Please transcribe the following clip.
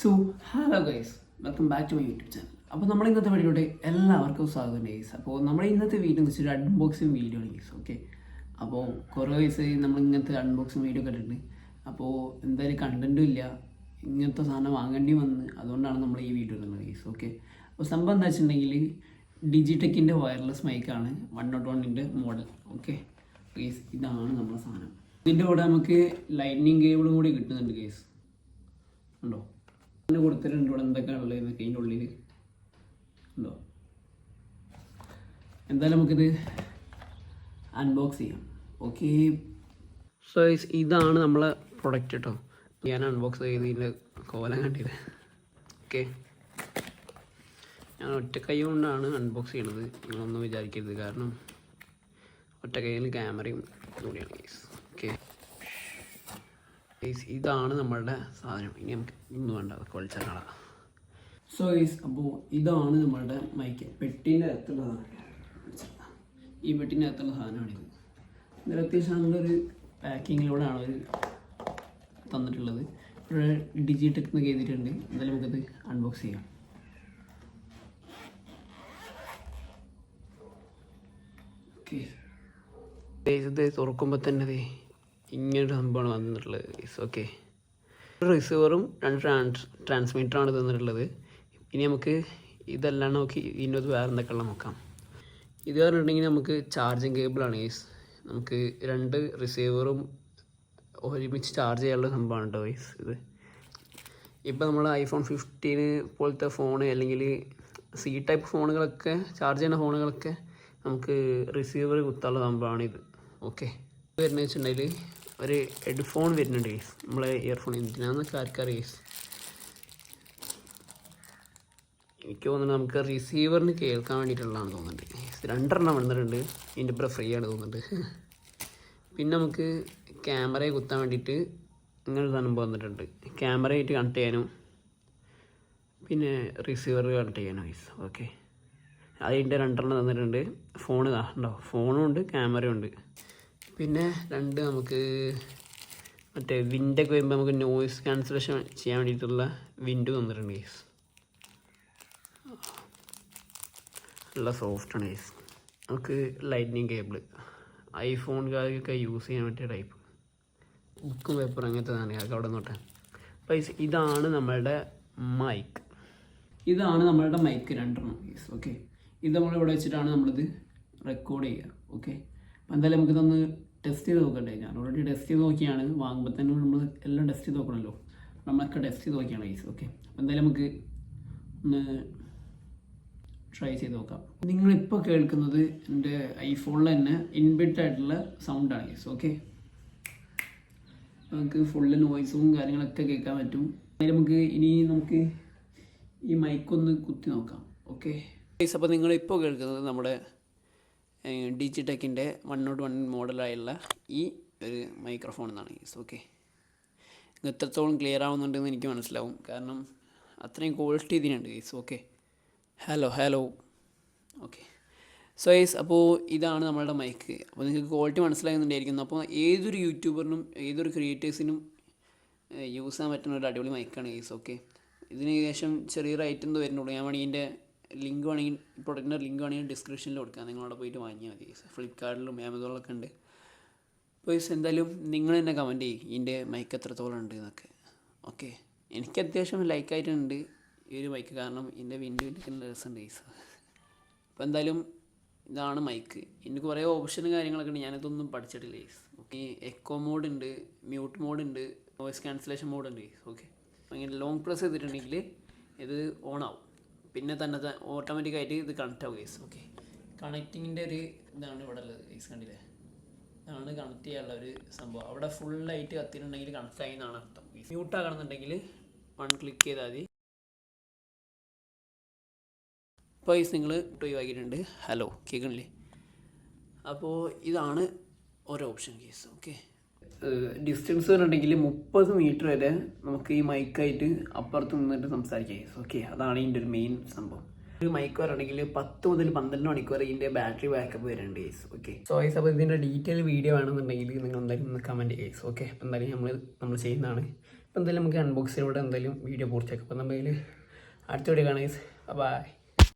So hello guys. Welcome back to my YouTube channel. അപ്പോൾ നമ്മൾ ഇന്നത്തെ വീഡിയോയുടെ എല്ലാവർക്കും സ്വാഗതം ഗൈസ്. അപ്പോൾ നമ്മുടെ ഇന്നത്തെ വീഡിയോ എന്ന് വെച്ചാൽ അൺബോക്സിങ് വീഡിയോ ആണ് ഗൈസ് ഓക്കെ? അപ്പോൾ കുറേ വയസ്സ് നമ്മൾ ഇങ്ങനത്തെ അൺബോക്സിങ് വീഡിയോ കണ്ടിട്ടുണ്ട്. അപ്പോൾ എന്തായാലും കണ്ടന്റും ഇല്ല. ഇങ്ങനത്തെ സാധനം വാങ്ങേണ്ടി വന്ന് അതുകൊണ്ടാണ് നമ്മൾ ഈ വീഡിയോ ഇടുന്നത് ഗൈസ് ഓക്കെ? അപ്പോൾ സംഭവം എന്താ വെച്ചിട്ടുണ്ടെങ്കിൽ ഡിജിടെക്കിന്റെ വയർലെസ് മൈക്കാണ് വൺ നോട്ട് വണ്ണിന്റെ മോഡൽ ഓക്കെ? ഗൈസ് ഇതാണ് നമ്മുടെ സാധനം. ഇതിന്റെ കൂടെ നമുക്ക് ലൈറ്റ്നിങ് കേബിളും കൂടി കിട്ടുന്നുണ്ട് ഗൈസ്. ഉണ്ടോ? അതിന് കൊടുത്തിട്ടുണ്ട് ഇവിടെ. എന്തൊക്കെയാണ് ഉള്ളത് എന്നൊക്കെ അതിന്റെ ഉള്ളിൽ ഉണ്ടോ? എന്തായാലും നമുക്കിത് അൺബോക്സ് ചെയ്യാം. ഓക്കെ സോ ഇതാണ് നമ്മളെ പ്രൊഡക്റ്റ് കേട്ടോ ഞാൻ അൺബോക്സ് ചെയ്ത് ഇതിന്റെ കോലം കണ്ടില്ല? ഓക്കെ ഞാൻ ഒറ്റ കൈ കൊണ്ടാണ് അൺബോക്സ് ചെയ്യണത്. നിങ്ങളൊന്നും വിചാരിക്കരുത്. കാരണം ഒറ്റ കൈയിൽ ക്യാമറയും കൂടിയാണ് കേസ് ഗൈസ് ഇതാണ് നമ്മളുടെ സാധനം. ഇനി നമുക്ക് ഇന്ന് വേണ്ട കൊളിച്ചാൽ കാണാം സോ ഗൈസ് അപ്പോൾ ഇതാണ് നമ്മളുടെ മൈക്ക് പെട്ടിന്റെ അകത്തുള്ള സാധനം. ഈ പെട്ടിന്റെ അകത്തുള്ള സാധനമാണിത് ഇന്നലെ അത്യാവശ്യം നല്ലൊരു പാക്കിങ്ങിലൂടെയാണ് അവർ തന്നിട്ടുള്ളത്. ഇവിടെ ഡിജിടെക് എന്ന് ചെയ്തിട്ടുണ്ട് എന്തായാലും നമുക്കത് അൺബോക്സ് ചെയ്യാം. ഓക്കെ തുറക്കുമ്പോൾ തന്നെ ഇങ്ങനൊരു സംഭവമാണ് വന്നിട്ടുള്ളത്. ഓക്കെ റിസീവറും രണ്ട് ട്രാൻസ് ട്രാൻസ്മിറ്ററാണ് തന്നിട്ടുള്ളത്. ഇനി നമുക്ക് ഇതെല്ലാം നോക്കി ഇതിനകത്ത് വേറെ എന്തൊക്കെയുള്ള നോക്കാം. ഇത് പറഞ്ഞിട്ടുണ്ടെങ്കിൽ നമുക്ക് ചാർജിങ് കേബിളാണ് ഈസ് നമുക്ക് രണ്ട് റിസീവറും ഒരുമിച്ച് ചാർജ് ചെയ്യാനുള്ള സംഭവമാണ് കേട്ടോ ഈസ് ഇത് ഇപ്പോൾ നമ്മൾ ഐഫോൺ ഫിഫ്റ്റീന് പോലത്തെ ഫോൺ അല്ലെങ്കിൽ സി ടൈപ്പ് ഫോണുകളൊക്കെ ചാർജ് ചെയ്യുന്ന ഫോണുകളൊക്കെ നമുക്ക് റിസീവർ കുത്താനുള്ള സംഭവമാണ് ഇത്. ഓക്കെ വരുന്നത് വെച്ചിട്ടുണ്ടെങ്കിൽ ഒരു ഹെഡ്ഫോൺ വരുന്നുണ്ട് ഗൈസ് നമ്മളെ ഇയർഫോൺ എന്തിനാന്ന് ആർക്കറിയാം കേസ് എനിക്ക് തോന്നുന്നത് നമുക്ക് റിസീവറിന് കേൾക്കാൻ വേണ്ടിയിട്ടുള്ളതാണ് തോന്നുന്നുണ്ട് രണ്ടെണ്ണം വന്നിട്ടുണ്ട്. ഇതിന്റെ ഇപ്പം ഫ്രീ ആണ് തോന്നുന്നുണ്ട്. പിന്നെ നമുക്ക് ക്യാമറയെ കുത്താൻ വേണ്ടിയിട്ട് ഇങ്ങനെ സംഭവം വന്നിട്ടുണ്ട്. ക്യാമറയായിട്ട് കണക്ട് ചെയ്യാനും പിന്നെ റിസീവർ കണക്ട് ചെയ്യാനും ഗൈസ് ഓക്കെ അതിന്റെ രണ്ടെണ്ണം തന്നിട്ടുണ്ട്. ഫോൺ ഉണ്ടോ ഫോണും ഉണ്ട് ക്യാമറയും ഉണ്ട്. പിന്നെ രണ്ട് നമുക്ക് മറ്റേ വിൻഡൊക്കെ വരുമ്പോൾ നമുക്ക് നോയിസ് ക്യാൻസലേഷൻ ചെയ്യാൻ വേണ്ടിയിട്ടുള്ള വിൻഡോ തന്നിട്ടുണ്ട് ഗൈസ് നല്ല സോഫ്റ്റ് ആണ് ഗൈസ് നമുക്ക് ലൈറ്റ്നിങ് കേബിൾ കാര്യമൊക്കെ യൂസ് ചെയ്യാൻ പറ്റിയ ടൈപ്പ് ബുക്കും പേപ്പർ അങ്ങനത്തെ അതൊക്കെ അവിടെ നോട്ടെ പൈസ ഇതാണ് നമ്മളുടെ മൈക്ക് ഇതാണ് നമ്മളുടെ മൈക്ക് രണ്ടെണ്ണം യെസ് ഓക്കെ ഇത് നമ്മൾ ഇവിടെ വെച്ചിട്ടാണ് നമ്മളിത് റെക്കോർഡ് ചെയ്യുക ഓക്കെ അപ്പോൾ എന്തായാലും നമുക്കിതൊന്ന് ടെസ്റ്റ് ചെയ്ത് നോക്കണ്ടേ? ഞാൻ ഓൾറെഡി ടെസ്റ്റ് ചെയ്ത് നോക്കിയാണ്. വാങ്ങുമ്പോൾ തന്നെ നമ്മൾ എല്ലാം ടെസ്റ്റ് ചെയ്ത് നോക്കണമല്ലോ നമ്മളൊക്കെ ടെസ്റ്റ് ചെയ്ത് നോക്കിയാണ് യെസ് ഓക്കെ അപ്പോൾ എന്തായാലും നമുക്ക് ഒന്ന് ട്രൈ ചെയ്ത് നോക്കാം. നിങ്ങളിപ്പോൾ കേൾക്കുന്നത് എന്റെ ഐഫോണിൽ തന്നെ ഇൻബിൽറ്റ് ആയിട്ടുള്ള സൗണ്ടാണ് യെസ് ഓക്കെ നമുക്ക് ഫുള്ള് നോയ്സും കാര്യങ്ങളൊക്കെ കേൾക്കാൻ പറ്റും. അതിൽ നമുക്ക് ഇനി നമുക്ക് ഈ മൈക്കൊന്ന് കുത്തി നോക്കാം. ഓക്കെ അപ്പോൾ നിങ്ങളിപ്പോൾ കേൾക്കുന്നത് നമ്മുടെ ഡിജിടെക്കിന്റെ വൺ നോട്ട് വൺ മോഡലായുള്ള ഈ ഒരു മൈക്രോഫോൺ എന്നാണ് യെസ് ഓക്കെ എത്രത്തോളം ക്ലിയർ ആവുന്നുണ്ടെന്ന് എനിക്ക് മനസ്സിലാവും. കാരണം അത്രയും ക്വാളിറ്റി ഇതിനുണ്ട് is okay hello hello okay so yes അപ്പോൾ ഇതാണ് നമ്മളുടെ മൈക്ക് അപ്പോൾ നിങ്ങൾക്ക് ക്വാളിറ്റി മനസ്സിലാകുന്നുണ്ടായിരിക്കുന്നു. അപ്പോൾ ഏതൊരു യൂട്യൂബറിനും ഏതൊരു ക്രിയേറ്റേഴ്സിനും യൂസ് ചെയ്യാൻ പറ്റുന്ന ഒരു അടിപൊളി മൈക്കാണ് ഈസ് ഓക്കെ ഇതിന് ശേഷം ചെറിയ റേറ്റ് എന്തോ വരുന്നുള്ളൂ. ഞാൻ വേണമെങ്കിൽ ലിങ്ക് വേണമെങ്കിൽ പ്രൊഡക്റ്റിന്റെ ലിങ്ക് വേണമെങ്കിൽ ഡിസ്ക്രിപ്ഷനിൽ കൊടുക്കാം. നിങ്ങളവിടെ പോയിട്ട് വാങ്ങിയാൽ മതി. ഫ്ലിപ്കാർട്ടിലും ആമസോണിലൊക്കെ ഉണ്ട്. അപ്പോൾ എന്തായാലും നിങ്ങൾ തന്നെ കമന്റ് ചെയ്യും. ഇതിന്റെ മൈക്ക് എത്രത്തോളം ഉണ്ട് എന്നൊക്കെ. ഓക്കെ എനിക്ക് അത്യാവശ്യം ലൈക്കായിട്ടുണ്ട് ഈ ഒരു മൈക്ക് കാരണം ഇതിന്റെ വിൻഡോ ഇരിക്കുന്ന രസമുണ്ട് ഗൈസ് അപ്പോൾ എന്തായാലും ഇതാണ് മൈക്ക് എനിക്ക് കുറേ ഓപ്ഷനും കാര്യങ്ങളൊക്കെ ഉണ്ട്. ഞാനിതൊന്നും പഠിച്ചിട്ടില്ല ഗൈസ് ഓക്കെ എക്കോ മോഡ് ഉണ്ട് മ്യൂട്ട് മോഡ് ഉണ്ട് വോയിസ് ക്യാൻസലേഷൻ മോഡ് ഉണ്ട് ഗൈസ് ഓക്കെ അങ്ങനെ ലോങ് പ്രസ് ചെയ്തിട്ടുണ്ടെങ്കിൽ ഇത് ഓൺ ആവും. പിന്നെ തന്നെ ഓട്ടോമാറ്റിക്കായിട്ട് ഇത് കണക്ട് ആവും ഗൈസ് ഓക്കെ കണക്റ്റിങ്ങിന്റെ ഒരു ഇതാണ് ഇവിടെ ഉള്ളത് ഗൈസ് കണ്ടില്ലേ? ഇതാണ് കണക്ട് ചെയ്യാനുള്ള ഒരു സംഭവം. അവിടെ ഫുൾ ലൈറ്റ് കത്തിയിട്ടുണ്ടെങ്കിൽ കണക്ട് ആയി എന്നാണ് അർത്ഥം മ്യൂട്ട് ആകണമെന്നുണ്ടെങ്കിൽ വൺ ക്ലിക്ക് ചെയ്താൽ മതി. ഇപ്പോൾ ഗൈസ് നിങ്ങൾ ഒഴിവാക്കിയിട്ടുണ്ട്. ഹലോ കേൾക്കണില്ലേ അപ്പോൾ ഇതാണ് ഒരു ഓപ്ഷൻ കേസ് ഓക്കെ ഡിസ്റ്റൻസ് പറഞ്ഞിട്ടുണ്ടെങ്കിൽ മുപ്പത് മീറ്റർ വരെ നമുക്ക് ഈ മൈക്കായിട്ട് അപ്പുറത്ത് നിന്നിട്ട് സംസാരിക്കാം. ഓക്കെ അതാണ് ഇതിന്റെ ഒരു മെയിൻ സംഭവം. ഒരു മൈക്ക് പറയുകയാണെങ്കിൽ പത്ത് മുതൽ പന്ത്രണ്ട് മണിക്കൂർ ഇതിന്റെ ബാറ്ററി ബാക്കപ്പ് വരുന്നുണ്ട് കേസ് ഓക്കെ സോ ഐസ് അപ്പോൾ ഇതിന്റെ ഡീറ്റെയിൽ വീഡിയോ വേണമെന്നുണ്ടെങ്കിൽ നിങ്ങൾ എന്തായാലും ഒന്ന് കമന്റ് കേസ് ഓക്കെ അപ്പോൾ എന്തായാലും നമ്മൾ നമ്മൾ ചെയ്യുന്നതാണ്. അപ്പോൾ എന്തായാലും നമുക്ക് അൺബോക്സിലൂടെ എന്തായാലും വീഡിയോ പൂർത്തിയാക്കാം. അപ്പോൾ നമ്മൾ അടുത്ത വീഡിയോ കാണാം ബൈ